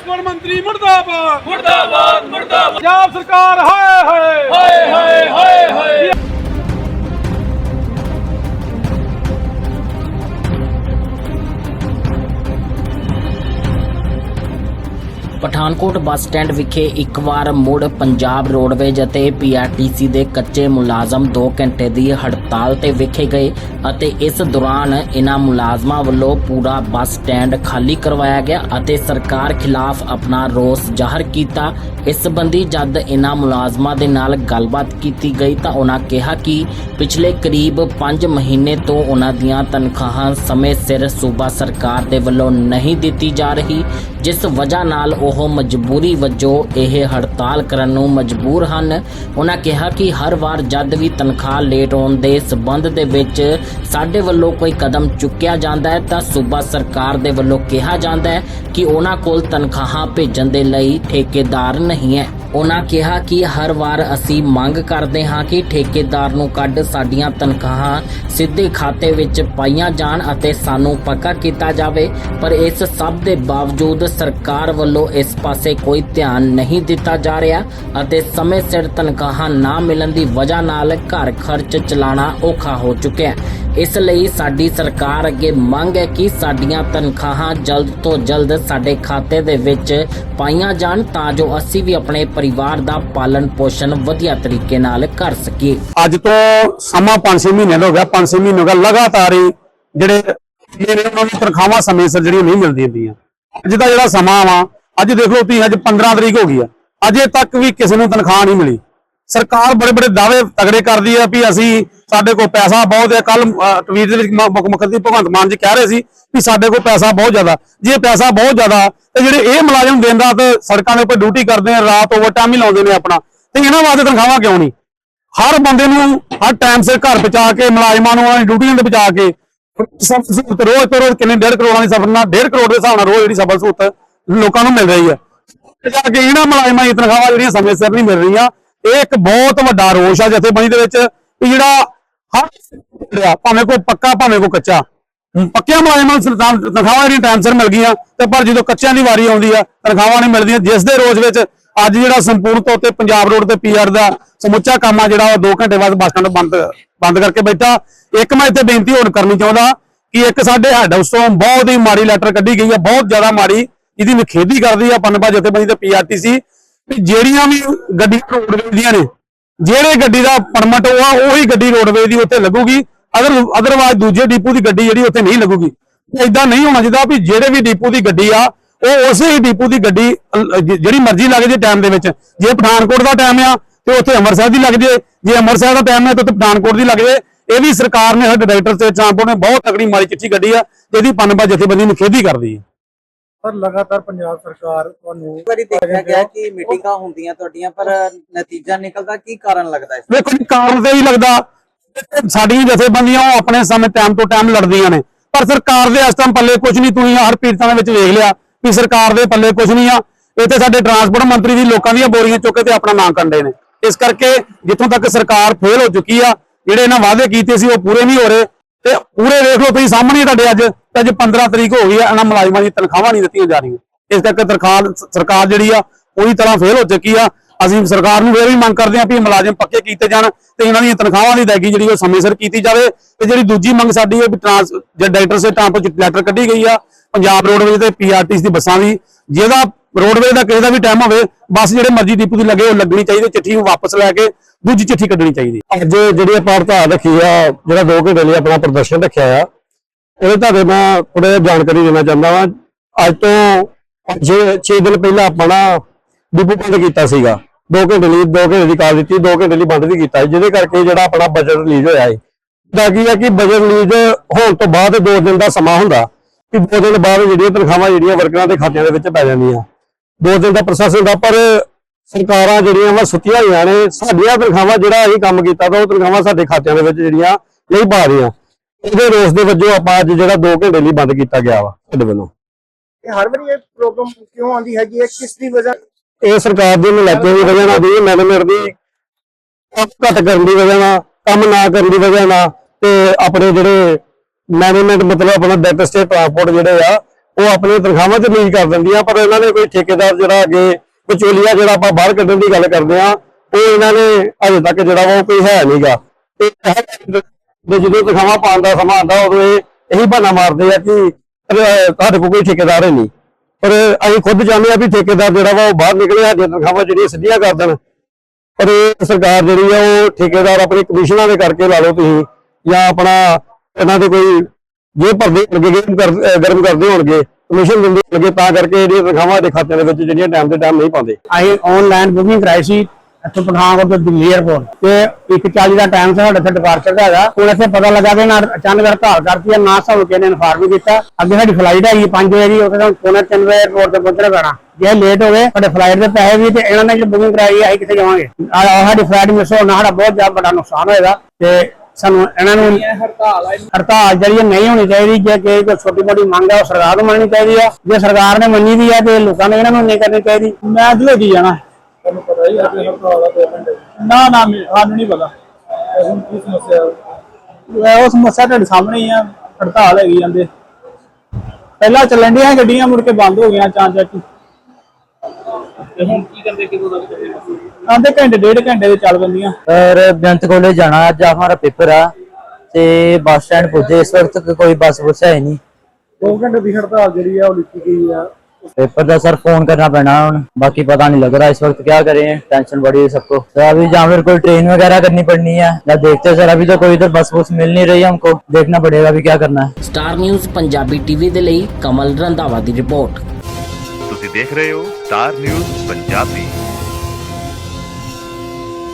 Transport ਮੰਤਰੀ ਮੁਰਦਾਬਾਦ। ਮੁਰਦਾਬਾਦ ਮੁਰਦਾਬਾਦ। ਪੰਜਾਬ ਸਰਕਾਰ ਹਾਏ ਹਾਏ। ਹਾਏ ਹਾਏ ਹਾਏ ਹਾਏ। ਪਠਾਨਕੋਟ ਬੱਸ ਸਟੈਂਡ ਵਿਖੇ ਇੱਕ ਵਾਰ ਮੁੜ ਪੰਜਾਬ ਰੋਡਵੇਜ ਅਤੇ ਪੀਆਰਟੀਸੀ ਦੇ ਕੱਚੇ ਮੁਲਾਜ਼ਮ 2 ਘੰਟੇ ਦੀ ਹੜਤਾਲ ਤੇ ਵਿਖੇ ਗਏ। ਅਤੇ ਇਸ ਦੌਰਾਨ ਇਨ੍ਹਾਂ ਮੁਲਾਜ਼ਮਾਂ ਵੱਲੋਂ ਪੂਰਾ ਬੱਸ ਸਟੈਂਡ ਖਾਲੀ ਕਰਵਾਇਆ ਗਿਆ ਅਤੇ ਸਰਕਾਰ ਖਿਲਾਫ ਆਪਣਾ ਰੋਸ ਜ਼ਾਹਰ ਕੀਤਾ। ਇਸ ਸੰਬੰਧੀ ਜਦ ਇਨ੍ਹਾਂ ਮੁਲਾਜ਼ਮਾਂ ਦੇ ਨਾਲ ਗੱਲਬਾਤ ਕੀਤੀ ਗਈ ਤਾਂ ਉਹਨਾਂ ਕਿਹਾ ਕਿ ਪਿਛਲੇ ਕਰੀਬ 5 ਮਹੀਨੇ ਤੋਂ ਉਹਨਾਂ ਦੀਆਂ ਤਨਖਾਹਾਂ ਸਮੇਂ ਸਿਰ ਸੂਬਾ ਸਰਕਾਰ ਦੇ ਵੱਲੋਂ ਨਹੀਂ ਦਿੱਤੀ ਜਾ ਰਹੀ, ਜਿਸ ਵਜ੍ਹਾ ਨਾਲ ਉਹ ਮਜਬੂਰੀ ਵਜੋਂ ਇਹ ਹੜਤਾਲ ਕਰਨ ਨੂੰ ਮਜਬੂਰ ਹਨ। ਉਹਨਾਂ ਕਿਹਾ ਕਿ ਹਰ ਵਾਰ ਜਦ ਵੀ ਤਨਖਾਹ ਲੇਟ ਹੋਣ ਦੇ ਸਬੰਧ ਦੇ ਵਿੱਚ ਸਾਡੇ ਵੱਲੋਂ ਕੋਈ ਕਦਮ ਚੁੱਕਿਆ ਜਾਂਦਾ ਹੈ ਤਾਂ ਸੂਬਾ ਸਰਕਾਰ ਦੇ ਵੱਲੋਂ ਕਿਹਾ ਜਾਂਦਾ ਹੈ ਕਿ ਉਹਨਾਂ ਕੋਲ ਤਨਖਾਹਾਂ ਭੇਜਣ ਦੇ ਲਈ ਠੇਕੇਦਾਰ ਨਹੀਂ ਹੈ। ਉਹਨਾਂ ਕਿਹਾ ਕਿ ਹਰ ਵਾਰ ਅਸੀਂ ਮੰਗ ਕਰਦੇ ਹਾਂ ਕਿ ਠੇਕੇਦਾਰ ਨੂੰ ਕੱਢ ਸਾਡੀਆਂ ਤਨਖਾਹਾਂ ਸਿੱਧੇ ਖਾਤੇ ਵਿੱਚ ਪਾਈਆਂ ਜਾਣ ਅਤੇ ਸਾਨੂੰ ਪੱਕਾ ਕੀਤਾ ਜਾਵੇ, ਪਰ ਇਸ ਸਭ ਦੇ ਬਾਵਜੂਦ ਸਰਕਾਰ ਵੱਲੋਂ ਇਸ ਪਾਸੇ ਕੋਈ ਧਿਆਨ ਨਹੀਂ ਦਿੱਤਾ ਜਾ ਰਿਹਾ ਅਤੇ ਸਮੇਂ ਸਿਰ ਤਨਖਾਹਾਂ ਨਾ ਮਿਲਣ ਦੀ ਵਜ੍ਹਾ ਨਾਲ ਘਰ ਖਰਚ ਚਲਾਣਾ ਔਖਾ ਹੋ ਚੁੱਕਿਆ ਹੈ। ਇਸ ਲਈ ਸਾਡੀ ਸਰਕਾਰ ਅੱਗੇ ਮੰਗ ਹੈ ਕਿ ਸਾਡੀਆਂ ਤਨਖਾਹਾਂ ਜਲਦ ਤੋਂ ਜਲਦ ਸਾਡੇ ਖਾਤੇ ਦੇ ਵਿੱਚ ਪਾਈਆਂ ਜਾਣ ਤਾਂ ਜੋ ਅਸੀਂ ਵੀ ਆਪਣੇ ਪਰਿਵਾਰ ਦਾ ਪਾਲਣ ਪੋਸ਼ਣ ਵਧੀਆ ਤਰੀਕੇ ਨਾਲ ਕਰ ਸਕੀਏ। ਅੱਜ ਤੋਂ ਸਮਾਂ 5-6 ਮਹੀਨੇ ਹੋ ਗਿਆ 5-6 ਮਹੀਨੇ ਹੋ ਗਿਆ ਲਗਾਤਾਰ ਹੀ ਜਿਹੜੇ ਮੇਰੇ ਉਹਨਾਂ ਨੂੰ ਤਨਖਾਹਾਂ ਸਮੇਂ ਸਿਰ ਜਿਹੜੀਆਂ ਨਹੀਂ ਮਿਲਦੀਆਂ ਪਈਆਂ। ਅੱਜ ਦਾ ਜਿਹੜਾ ਸਮਾਂ ਵਾ, ਅੱਜ ਦੇਖ ਲਓ ਤੁਸੀਂ, ਅੱਜ 15 ਤਰੀਕ ਹੋ ਗਈ ਆ। ਅਜੇ ਤੱਕ ਵੀ ਕਿਸੇ ਨੂੰ ਤਨਖਾਹ ਨਹੀਂ ਮਿਲੀ। ਸਰਕਾਰ ਬੜੇ ਬੜੇ ਦਾਅਵੇ ਤਗੜੇ ਕਰਦੀ ਆ ਵੀ ਅਸੀਂ ਸਾਡੇ ਕੋਲ ਪੈਸਾ ਬਹੁਤ ਹੈ। ਕੱਲ ਟਵੀਟ ਦੇ ਵਿੱਚ ਮ- ਮੁੱਖ ਮੰਤਰੀ ਭਗਵੰਤ ਮਾਨ ਜੀ ਕਹਿ ਰਹੇ ਸੀ ਵੀ ਸਾਡੇ ਕੋਲ ਪੈਸਾ ਬਹੁਤ ਜ਼ਿਆਦਾ। ਜੇ ਪੈਸਾ ਬਹੁਤ ਜ਼ਿਆਦਾ, ਤੇ ਜਿਹੜੇ ਇਹ ਮੁਲਾਜ਼ਮ ਦਿਨ ਰਾਤ ਸੜਕਾਂ ਦੇ ਉੱਪਰ ਡਿਊਟੀ ਕਰਦੇ ਆ ਰਾਤ ਓਵਰਟਾਈਮ ਹੀ ਲਾਉਂਦੇ ਨੇ ਆਪਣਾ। ਤੇ ਇਹਨਾਂ ਵਾਸਤੇ ਤਨਖਾਹਾਂ ਕਿਉਂ ਨਹੀਂ? ਹਰ ਬੰਦੇ ਨੂੰ ਹਰ ਟਾਈਮ ਸਿਰ ਘਰ ਪਹੁੰਚਾ ਕੇ, ਮੁਲਾਜ਼ਮਾਂ ਨੂੰ ਆਪਣੀ ਡਿਊਟੀਆਂ ਤੇ ਪਹੁੰਚਾ ਕੇ, ਸਭ ਰੋਜ਼ ਤੋਂ ਰੋਜ਼ ਕਿੰਨੇ 1.5 ਕਰੋੜਾਂ ਦੀ ਸਫਰ ਨਾਲ 1.5 ਕਰੋੜ ਦੇ ਹਿਸਾਬ ਨਾਲ ਰੋਜ਼ ਜਿਹੜੀ ਸਫਲ ਸਹੂਲਤ ਲੋਕਾਂ ਨੂੰ ਮਿਲ ਰਹੀ ਹੈ। ਜਾ ਕੇ ਇਹਨਾਂ ਮੁਲਾਜ਼ਮਾਂ ਦੀ ਤਨਖਾਹਾਂ ਜਿਹੜੀਆਂ ਸਮੇਂ ਸਿਰ ਨਹੀਂ ਮਿਲ ਰਹੀਆਂ, ਇਹ ਇੱਕ ਬਹੁਤ ਵੱਡਾ ਰੋਸ਼ ਆ ਜਥੇਬੰਦੀ ਦੇ ਵਿੱਚ ਵੀ ਜਿਹੜਾ ਹਰ ਭਾਵੇਂ ਕੋਈ ਪੱਕਾ, ਭਾਵੇਂ ਕੋਈ ਕੱਚਾ। ਪੱਕਿਆਂ ਮੁਲਾਜ਼ਮਾਂ ਨੂੰ ਤਨਖਾਹਾਂ ਜਿਹੜੀਆਂ ਟਾਈਮ ਸਿਰ ਮਿਲ ਗਈਆਂ, ਤੇ ਪਰ ਜਦੋਂ ਕੱਚਿਆਂ ਦੀ ਵਾਰੀ ਆਉਂਦੀ ਆ, ਤਨਖਾਹਾਂ ਨਹੀਂ ਮਿਲਦੀਆਂ। ਜਿਸ ਦੇ ਰੋਜ਼ ਵਿੱਚ ਅੱਜ ਜਿਹੜਾ ਸੰਪੂਰਨ ਤੌਰ ਤੇ ਪੰਜਾਬ ਰੋਡ ਤੇ ਪੀਆਰ ਦਾ ਸਮੁੱਚਾ ਕੰਮ ਆ, ਜਿਹੜਾ ਉਹ 2 ਘੰਟੇ ਬਾਅਦ ਬੱਸ ਸਟੈਂਡ ਬੰਦ ਬੰਦ ਕਰਕੇ ਬੈਠਾ। ਇੱਕ ਮੈਂ ਇੱਥੇ ਬੇਨਤੀ ਹੋਰ ਕਰਨੀ ਚਾਹੁੰਦਾ ਕਿ ਇੱਕ ਸਾਡੇ ਹੈੱਡ ਹਾਊਸ ਤੋਂ ਬਹੁਤ ਹੀ ਮਾੜੀ ਲੈਟਰ ਕੱਢੀ ਗਈ ਹੈ ਬਹੁਤ ਜ਼ਿਆਦਾ ਮਾੜੀ। ਇਹਦੀ ਨਿਖੇਧੀ ਕਰਦੀ ਆ ਪਨਬਾ ਜਥੇਬੰਦੀ ਤੇ ਪੀਆਰਟੀਸੀ ਵੀ ਜਿਹੜੀਆਂ ਵੀ ਗੱਡੀਆਂ ਰੋਡਵੇਜ਼ ਦੀਆਂ ਨੇ ਜਿਹੜੇ ਗੱਡੀ ਦਾ ਪਰਮਿਟ ਉਹ ਆ ਉਹੀ ਗੱਡੀ ਰੋਡਵੇਜ਼ ਦੀ ਉੱਥੇ ਲੱਗੂਗੀ। ਅਦਰ ਅਦਰਵਾਇਜ਼ ਦੂਜੇ ਡਿਪੂ ਦੀ ਗੱਡੀ ਜਿਹੜੀ ਉੱਥੇ ਨਹੀਂ ਲੱਗੂਗੀ। ਇਦਾਂ ਨਹੀਂ ਹੋਣਾ ਚਾਹੀਦਾ ਵੀ ਜਿਹੜੇ ਵੀ ਡਿਪੂ ਦੀ ਗੱਡੀ ਆ, ਉਹ ਉਸੇ ਹੀ ਡਿਪੂ ਦੀ ਗੱਡੀ ਜਿਹੜੀ ਮਰਜ਼ੀ ਲੱਗ ਜੇ ਟਾਈਮ ਦੇ ਵਿੱਚ। ਜੇ ਪਠਾਨਕੋਟ ਦਾ ਟਾਈਮ ਆ, ਤੇ ਉੱਥੇ ਅੰਮ੍ਰਿਤਸਰ ਦੀ ਲੱਗ ਜੇ। ਜੇ ਅੰਮ੍ਰਿਤਸਰ ਦਾ ਟਾਈਮ ਹੈ ਤਾਂ ਉੱਥੇ ਪਠਾਨਕੋਟ ਦੀ ਲੱਗ ਜੇ। ਇਹ ਵੀ ਸਰਕਾਰ ਨੇ ਸਾਡੇ ਡਾਇਰੈਕਟਰ ਤੇ ਟਰਾਂਸਪੋਰਟ ਨੇ ਬਹੁਤ ਤਕੜੀ ਮਾਰੀ ਚਿੱਠੀ ਕੱਢੀ ਆ ਜਿਹਦੀ ਪਨਬਾ ਜਥੇਬੰਦੀ ਨੂੰ ਖੇਦੀ ਕਰਦੀ ਹੈ ਪਰ ਲਗਾਤਾਰ ਪੰਜਾਬ ਸਰਕਾਰ ਤੁਹਾਨੂੰ ਇੱਕ ਵਾਰੀ ਦੇਖਿਆ ਗਿਆ ਕਿ ਮੀਟਿੰਗਾਂ ਹੁੰਦੀਆਂ ਤੁਹਾਡੀਆਂ ਪਰ ਨਤੀਜਾ ਨਿਕਲਦਾ ਕੀ ਕਾਰਨ ਲੱਗਦਾ ਹੈ ਵੇਖੋ ਜੀ ਕਾਰਨ ਤੇ ਹੀ ਲੱਗਦਾ ਸਾਡੀਆਂ ਜਥੇਬੰਦੀਆਂ ਉਹ ਆਪਣੇ ਸਮੇਂ ਟਾਈਮ ਤੋਂ ਟਾਈਮ ਲੜਦੀਆਂ ਨੇ। ਪਰ ਸਰਕਾਰ ਦੇ ਇਸ ਟਾਈਮ ਪੱਲੇ ਕੁਝ ਨਹੀਂ ਤੁਸੀਂ ਹਰ ਪੀੜਤਾਂ ਦੇ ਵਿੱਚ ਵੇਖ ਲਿਆ ਵੀ ਸਰਕਾਰ ਦੇ ਪੱਲੇ ਕੁਝ ਨਹੀਂ ਆ। ਇੱਥੇ ਸਾਡੇ ਟਰਾਂਸਪੋਰਟ ਮੰਤਰੀ ਵੀ ਲੋਕਾਂ ਦੀਆਂ ਬੋਰੀਆਂ ਚੁੱਕ ਕੇ ਤੇ ਆਪਣਾ ਨਾਂ ਕੰਡੇ ਨੇ। ਇਸ ਕਰਕੇ ਜਿੱਥੋਂ ਤੱਕ ਸਰਕਾਰ ਫੇਲ ਹੋ ਚੁੱਕੀ ਆ ਜਿਹੜੇ ਇਹਨਾਂ ਵਾਅਦੇ ਕੀਤੇ ਸੀ ਉਹ ਪੂਰੇ ਨਹੀਂ ਹੋ ਰਹੇ। ਤੇ ਪੂਰੇ ਵੇਖ ਲਓ ਤੁਸੀਂ ਸਾਹਮਣੇ ਤੁਹਾਡੇ ਅੱਜ। ਤਾਂ ਜੇ 15 ਤਰੀਕ ਹੋ ਗਈ ਆ ਇਹਨਾਂ ਮੁਲਾਜ਼ਮਾਂ ਦੀਆਂ ਤਨਖਾਹਾਂ ਨਹੀਂ ਦਿੱਤੀਆਂ ਜਾ ਰਹੀਆਂ। ਇਸ ਕਰਕੇ ਤਰਖਾਲ ਸਰਕਾਰ ਜਿਹੜੀ ਆ ਪੂਰੀ ਤਰ੍ਹਾਂ ਫੇਲ ਹੋ ਚੁੱਕੀ ਆ। ਅਸੀਂ ਸਰਕਾਰ ਨੂੰ ਇਹ ਵੀ ਮੰਗ ਕਰਦੇ ਹਾਂ ਵੀ ਮੁਲਾਜ਼ਮ ਪੱਕੇ ਕੀਤੇ ਜਾਣ ਤੇ ਇਹਨਾਂ ਦੀਆਂ ਤਨਖਾਹਾਂ ਦੀ ਅਦਾਇਗੀ ਜਿਹੜੀ ਉਹ ਸਮੇਂ ਸਿਰ ਕੀਤੀ ਜਾਵੇ। ਤੇ ਜਿਹੜੀ ਦੂਜੀ ਮੰਗ ਸਾਡੀ ਹੈ ਵੀ ਟਰਾਂਸ, ਜੇ ਡਾਇਰੈਕਟਰ ਸੇ ਟਾਂਪ ਚ ਲੈਟਰ ਕੱਢੀ ਗਈ ਆ, ਪੰਜਾਬ ਰੋਡਵੇਜ਼ ਤੇ ਪੀਆਰਟੀਸੀ ਦੀ ਬੱਸਾਂ ਦੀ ਜਿਹਦਾ ਰੋਡਵੇਜ਼ ਦਾ ਕਿਸੇ ਦਾ ਵੀ ਟਾਈਮ ਹੋਵੇ, ਬੱਸ ਜਿਹੜੇ ਮਰਜ਼ੀ ਡਿਪੂ ਦੀ ਲੱਗੇ, ਉਹ ਲੱਗਣੀ ਚਾਹੀਦੀ ਚਿੱਠੀ ਨੂੰ ਵਾਪਸ ਲੈ ਕੇ ਦੂਜੀ ਚਿੱਠੀ ਕੱਢਣੀ ਚਾਹੀਦੀ ਅੱਜ ਜਿਹੜੀ ਆਪਾਂ ਹੜਤਾਲ ਰੱਖੀ ਆ, ਜਿਹੜਾ 2 ਘੰਟੇ ਲਈ ਆਪਣਾ ਪ੍ਰਦਰਸ਼ਨ ਰੱਖਿਆ ਆ ਇਹਦੇ ਤੁਹਾਡੇ ਮੈਂ ਥੋੜਾ ਜਿਹਾ ਜਾਣਕਾਰੀ ਦੇਣਾ ਚਾਹੁੰਦਾ ਵਾਂ। ਅੱਜ ਤੋਂ 6 ਦਿਨ ਪਹਿਲਾਂ ਆਪਣਾ ਡਿਪੂ ਬੰਦ ਕੀਤਾ ਸੀਗਾ। 2 ਘੰਟੇ ਲਈ 2 ਘੰਟੇ ਦੀ ਕਾਲ ਦਿੱਤੀ 2 ਘੰਟੇ ਲਈ ਬੰਦ ਵੀ ਕੀਤਾ। ਸੀ, ਜਿਹਦੇ ਕਰਕੇ ਜਿਹੜਾ ਆਪਣਾ ਬਜਟ ਰਿਲੀਜ਼ ਹੋਇਆ ਹੈ ਦਾ ਕੀ ਹੈ ਕਿ ਬਜਟ ਰਿਲੀਜ਼ ਹੋਣ ਤੋਂ ਬਾਅਦ 2 ਦਿਨ ਦਾ ਸਮਾਂ ਹੁੰਦਾ। ਕਿ 2 ਦਿਨ ਬਾਅਦ ਜਿਹੜੀਆਂ ਤਨਖਾਹਾਂ ਜਿਹੜੀਆਂ ਵਰਕਰਾਂ ਦੇ ਖਾਤਿਆਂ ਦੇ ਵਿੱਚ ਪੈ ਜਾਂਦੀਆਂ। 2 ਦਿਨ ਦਾ ਪ੍ਰੋਸੈਸ ਹੁੰਦਾ ਪਰ ਸਰਕਾਰਾਂ ਜਿਹੜੀਆਂ ਵਾ ਸੁੱਤੀਆਂ ਹੋਈਆਂ ਨੇ ਸਾਡੀਆਂ ਤਨਖਾਹਾਂ ਜਿਹੜਾ ਅਸੀਂ ਕੰਮ ਕੀਤਾ ਤਾਂ ਉਹ ਤਨਖਾਹਾਂ ਸਾਡੇ ਖਾਤਿਆਂ ਦੇ ਵਿੱਚ ਜਿਹੜੀਆਂ ਨਹੀਂ ਪਾ ਰਹੀਆਂ। ਇਹਦੇ ਰੋਸ ਦੇ ਵਜੋਂ ਆਪਾਂ ਅੱਜ ਜਿਹੜਾ 2 ਘੰਟੇ ਲਈ ਬੰਦ ਕੀਤਾ ਗਿਆ ਵਾ ਸਾਡੇ ਵੱਲੋਂ। ਇਹ ਹਰ ਵਾਰੀ ਇਹ ਪ੍ਰੋਬਲਮ ਕਿਉਂ ਆਉਂਦੀ ਹੈਗੀ ਹੈ? ਕਿਸ ਦੀ ਵਜ੍ਹਾ? ਇਹ ਸਰਕਾਰ ਦੀ ਨਲਾਇਕੀ ਦੀ ਵਜ੍ਹਾ ਨਾਲ ਦੀ ਮੈਨੇਜਮੈਂਟ ਦੀ ਕੰਮ ਘੱਟ ਕਰਨ ਦੀ ਵਜ੍ਹਾ ਨਾਲ ਕੰਮ ਨਾ ਕਰਨ ਦੀ ਵਜ੍ਹਾ ਨਾਲ ਤੇ ਆਪਣੇ ਜਿਹੜੇ ਮੈਨੇਜਮੈਂਟ ਮਤਲਬ ਆਪਣਾ ਡਾਟਾ ਸਟੇਟ ਟਰਾਂਸਪੋਰਟ ਜਿਹੜੇ ਆ ਉਹ ਆਪਣੀ ਤਨਖਾਹਾਂ ਤੇ ਲੀਕ ਕਰ ਦਿੰਦੀਆਂ ਪਰ ਇਹਨਾਂ ਨੇ ਕੋਈ ਠੇਕੇਦਾਰ ਜਿਹੜਾ ਅੱਗੇ ਵਿਚੋਲੀਆ ਜਿਹੜਾ ਆਪਾਂ ਬਾਹਰ ਕੱਢਣ ਦੀ ਗੱਲ ਕਰਦੇ ਆ ਉਹ ਇਹਨਾਂ ਨੇ ਅਜੇ ਤੱਕ ਜਿਹੜਾ ਉਹ ਕੋਈ ਹੈ ਨਹੀਂਗਾ ਤੇ ਜਦੋਂ ਤਨਖਾਹਾਂ ਪਾਉਣ ਦਾ ਸਮਾਂ ਆਉਂਦਾ, ਉਦੋਂ ਇਹ ਇਹੀ ਬਹਾਨਾ ਮਾਰਦੇ ਆ ਕਿ ਤੁਹਾਡੇ ਕੋਲ ਕੋਈ ਠੇਕੇਦਾਰ ਹੈ ਨਹੀਂ। ਪਰ ਅਸੀਂ ਖੁਦ ਚਾਹੁੰਦੇ ਆ ਵੀ ਠੇਕੇਦਾਰ ਜਿਹੜਾ ਵਾ ਉਹ ਬਾਹਰ ਨਿਕਲੇ, ਸਾਡੀਆਂ ਤਨਖਾਹਾਂ ਜਿਹੜੀਆਂ ਸਿੱਧੀਆਂ ਕਰ ਦੇਣ। ਪਰ ਸਰਕਾਰ ਜਿਹੜੀ ਆ, ਉਹ ਠੇਕੇਦਾਰ ਆਪਣੇ ਕਮਿਸ਼ਨਾਂ ਦੇ ਕਰਕੇ ਲਾ ਲਓ ਤੁਸੀਂ, ਜਾਂ ਆਪਣਾ ਇਹਨਾਂ ਦੇ ਕੋਈ ਜੇ ਭਰਦੇ ਹੋਣਗੇ, ਗਰਮ ਕਰ ਗਰਮ ਕਰਦੇ ਹੋਣਗੇ ਕਮਿਸ਼ਨ ਦਿੰਦੇ ਹੋਣਗੇ, ਤਾਂ ਕਰਕੇ ਜਿਹੜੀਆਂ ਤਨਖਾਹਾਂ ਦੇ ਖਾਤੇ ਦੇ ਵਿੱਚ ਜਿਹੜੀਆਂ ਟਾਈਮ ਤੇ ਟਾਈਮ ਨਹੀਂ ਪਾਉਂਦੇ। ਅਸੀਂ ਆਨਲਾਈਨ ਬੁਕਿੰਗ ਕਰਾਈ ਸੀ ਇੱਥੋਂ ਪਠਾਨਕੋਟ ਤੋਂ ਦਿੱਲੀ 에ਅਰਪੋਰਟ ਤੇ 1:40 ਦਾ ਟਾਈਮ ਸੀ ਸਾਡੇ ਇੱਥੇ ਡਿਪਾਰਚਰ ਦਾ ਹੈਗਾ। ਹੁਣ ਇੱਥੇ ਪਤਾ ਲੱਗਾ ਕਿ ਨਾ ਅਚਾਨਕ ਹੜਤਾਲ ਕਰਤੀ ਹੈ ਨਾ ਸਾਨੂੰ ਕਿਸੇ ਨੇ ਇਨਫਾਰਮ ਕੀਤਾ। ਅੱਗੇ ਸਾਡੀ ਫਲਾਈਟ ਹੈਗੀ 5 ਵਜੇ ਦੀ ਉੱਥੇ ਸਾਨੂੰ ਪੌਣੇ 3 ਵਜੇ 에ਅਰਪੋਰਟ ਤੇ ਪਹੁੰਚਣਾ ਪੈਣਾ। ਜੇ ਲੇਟ ਹੋ ਗਏ ਸਾਡੇ ਫਲਾਈਟ ਦੇ ਪੈਸੇ ਵੀ ਤੇ ਇਹਨਾਂ ਨੇ ਜਿਹੜੀ ਬੁਕਿੰਗ ਕਰਾਈ ਹੈ ਅਸੀਂ ਕਿੱਥੇ ਜਾਵਾਂਗੇ? ਸਾਡੀ ਫਲਾਈਟ ਮਿਸ ਹੋਣਾ ਸਾਡਾ ਬਹੁਤ ਜ਼ਿਆਦਾ ਵੱਡਾ ਨੁਕਸਾਨ ਹੋਏਗਾ ਤੇ ਸਾਨੂੰ ਇਹਨਾਂ ਨੂੰ ਹੜਤਾਲ ਹੜਤਾਲ ਜਿਹੜੀ ਨਹੀਂ ਹੋਣੀ ਚਾਹੀਦੀ ਜੇ ਕਿਸੇ ਕੋਈ ਛੋਟੀ ਮੋਟੀ ਮੰਗ ਹੈ ਉਹ ਸਰਕਾਰ ਨੂੰ ਮੰਨਣੀ ਚਾਹੀਦੀ ਹੈ ਜੇ ਸਰਕਾਰ ਨੇ ਮੰਨੀ ਦੀ ਹੈ ਤੇ ਲੋਕਾਂ ਨੇ ਇਹਨਾਂ ਨੂੰ ਨਹੀਂ ਕਰਨੀ ਚਾਹੀਦੀ। ਮੈਂ ਅੱਜ ਲੈ ਕੇ ਜਾਣਾ। ਨਾ ਨਾ ਮੈਂ- ਨਹੀਂ ਪਤਾ। ਹੁਣ ਕੀ ਸਮੱਸਿਆ? ਉਹ ਸਮੱਸਿਆ ਤੁਹਾਡੇ ਸਾਹਮਣੇ ਆ ਹੜਤਾਲ ਹੈਗੀ ਜਾਂਦੇ। ਪਹਿਲਾਂ ਚੱਲਣ ਗੱਡੀਆਂ ਮੁੜ ਕੇ ਬੰਦ ਹੋ ਗਈਆਂ ਚਾਂਚਾ ਚ ਕੀ ਕਰਦੇ ਕਿਦੋਂ ਤੱਕ ਚੱਲੇਗਾ? ਆਂਦੇ ਘੰਟੇ ਡੇਢ ਘੰਟੇ ਦੇ ਚੱਲ ਪੈਂਦੀਆਂ। ਔਰ ਬੇਅੰਤ ਕਾਲਜ ਜਾਣਾ ਅੱਜ ਹਮਾਰਾ ਪੇਪਰ ਆ ਤੇ ਬੱਸ ਸਟੈਂਡ ਪੁੱਜੇ ਇਸ ਵਕਤ ਕੋਈ ਬੱਸ ਬੁਸ ਹੈ ਨਹੀਂ। 2 ਘੰਟੇ ਦੀ ਹੜਤਾਲ ਜਿਹੜੀ ਆ ਉਹ ਲਿਖੀ ਗਈ ਆ। पेपर का सर फोन करना पैना है हुन। बाकी पता नहीं लग रहा इस वक्त क्या करें टेंशन बड़ी है सबको तो अभी जहाँ फिर कोई ट्रेन वगैरह करनी पड़नी है या देखते हैं सर अभी तो कोई इधर बस बुस मिल नहीं रही हमको देखना पड़ेगा अभी क्या करना है ਸਟਾਰ ਨਿਊਜ਼ ਪੰਜਾਬੀ ਟੀਵੀ ਦੇ ਲਈ ਕਮਲ ਰੰਧਾਵਾ ਦੀ ਰਿਪੋਰਟ ਤੁਸੀਂ ਦੇਖ ਰਹੇ ਹੋ ਸਟਾਰ ਨਿਊਜ਼ ਪੰਜਾਬੀ